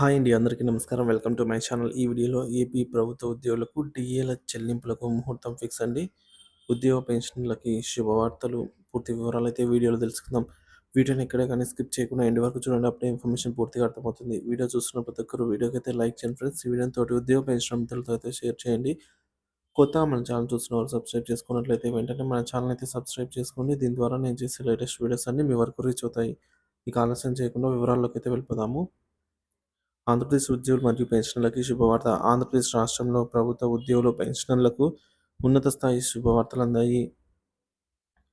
Hi అండి. అందరికీ నమస్కారం. Welcome to my channel. ఈ వీడియోలో ఏపీ ప్రభుత్వ ఉద్యోగులకు డిఏల చెల్లింపులకు ముహూర్తం ఫిక్స్ అండి. ఉద్యోగ పెన్షన్లకి శుభవార్తలు. పూర్తి వివరాలు అయితే వీడియోలో తెలుసుకుందాం. వీడియోని ఎక్కడ కానీ స్కిప్ చేయకుండా ఎండ్ వరకు చూడండి. అప్పుడే ఇన్ఫర్మేషన్ పూర్తిగా అర్థమవుతుంది. వీడియో చూస్తున్న ప్రతి ఒక్కరు వీడియోకి అయితే లైక్ చేయండి ఫ్రెండ్స్. ఈ తోటి ఉద్యోగ పెన్షన్ మిత్రులతో అయితే షేర్ చేయండి. కొత్త మన ఛానల్ చూస్తున్న వారు సబ్స్క్రైబ్ చేసుకున్నట్లయితే వెంటనే మన ఛానల్ అయితే సబ్స్క్రైబ్ చేసుకోండి. దీని ద్వారా నేను చేసే లేటెస్ట్ వీడియోస్ అన్ని మీ వరకు రీచ్ అవుతాయి. ఇక ఆలస్యం చేయకుండా వివరాల్లోకి అయితే వెళ్ళిపోదాము. ఆంధ్రప్రదేశ్ ఉద్యోగులు మరియు పెన్షనర్లకి శుభవార్త. ఆంధ్రప్రదేశ్ రాష్ట్రంలో ప్రభుత్వ ఉద్యోగులు పెన్షనర్లకు ఉన్నత స్థాయి శుభవార్తలు అందాయి.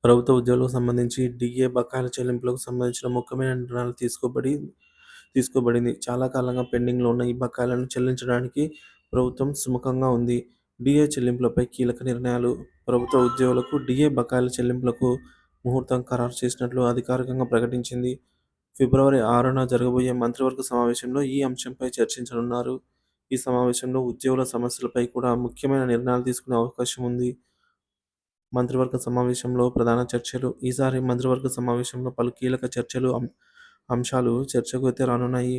ప్రభుత్వ ఉద్యోగులకు సంబంధించి డిఏ బకాయిల చెల్లింపులకు సంబంధించిన ముఖ్యమైన నిర్ణయాలు తీసుకోబడి తీసుకోబడింది. చాలా కాలంగా పెండింగ్లో ఉన్న ఈ బకాయిలను చెల్లించడానికి ప్రభుత్వం సుముఖంగా ఉంది. డిఏ చెల్లింపులపై కీలక నిర్ణయాలు. ప్రభుత్వ ఉద్యోగులకు డిఏ బకాయిల చెల్లింపులకు ముహూర్తం ఖరారు చేసినట్లు అధికారికంగా ప్రకటించింది. ఫిబ్రవరి ఆరున జరగబోయే మంత్రివర్గ సమావేశంలో ఈ అంశంపై చర్చించనున్నారు. ఈ సమావేశంలో ఉద్యోగుల సమస్యలపై కూడా ముఖ్యమైన నిర్ణయాలు తీసుకునే అవకాశం ఉంది. మంత్రివర్గ సమావేశంలో ప్రధాన చర్చలు ఈసారి మంత్రివర్గ సమావేశంలో పలు కీలక చర్చలు అంశాలు చర్చకు అయితే రానున్నాయి.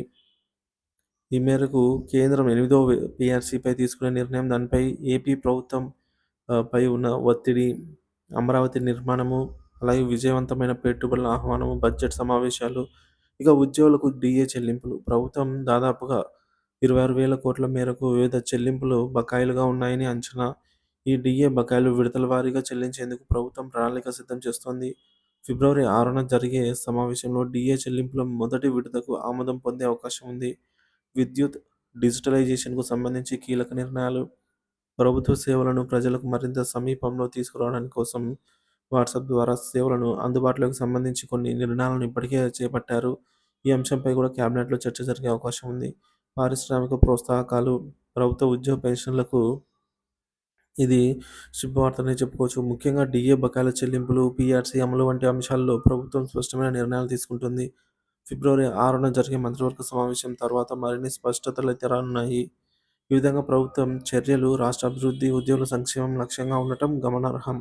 ఈ మేరకు కేంద్రం ఎనిమిదో పిఆర్సీపై తీసుకునే నిర్ణయం దానిపై ఏపీ ప్రభుత్వం పై ఉన్న ఒత్తిడి అమరావతి నిర్మాణము అలాగే విజయవంతమైన పెట్టుబడుల ఆహ్వానము బడ్జెట్ సమావేశాలు ఇక ఉద్యోగులకు డిఏ చెల్లింపులు. ప్రభుత్వం దాదాపుగా ఇరవై ఆరు వేల కోట్ల మేరకు వివిధ చెల్లింపులు బకాయిలుగా ఉన్నాయని అంచనా. ఈ డిఏ బకాయిలు విడతల వారీగా చెల్లించేందుకు ప్రభుత్వం ప్రణాళిక సిద్ధం చేస్తోంది. ఫిబ్రవరి ఆరున జరిగే సమావేశంలో డిఏ చెల్లింపుల మొదటి విడతకు ఆమోదం పొందే అవకాశం ఉంది. విద్యుత్ డిజిటలైజేషన్కు సంబంధించి కీలక నిర్ణయాలు. ప్రభుత్వ సేవలను ప్రజలకు మరింత సమీపంలో తీసుకురావడానికి కోసం వాట్సాప్ ద్వారా సేవలను అందుబాటులోకి సంబంధించి కొన్ని నిర్ణయాలను ఇప్పటికే చేపట్టారు. ఈ అంశంపై కూడా క్యాబినెట్లో చర్చ జరిగే అవకాశం ఉంది. పారిశ్రామిక ప్రోత్సాహకాలు ప్రభుత్వ ఉద్యోగ పెన్షన్లకు ఇది శుభవార్తనే చెప్పుకోవచ్చు. ముఖ్యంగా డిఏ బకాయిల చెల్లింపులు పీఆర్సీ అమలు వంటి అంశాల్లో ప్రభుత్వం స్పష్టమైన నిర్ణయాలు తీసుకుంటుంది. ఫిబ్రవరి ఆరున జరిగే మంత్రివర్గ సమావేశం తర్వాత మరిన్ని స్పష్టతలు అయితే రానున్నాయి ఈ విధంగా ప్రభుత్వం చర్యలు రాష్ట్ర అభివృద్ధి ఉద్యోగుల సంక్షేమం లక్ష్యంగా ఉండటం గమనార్హం.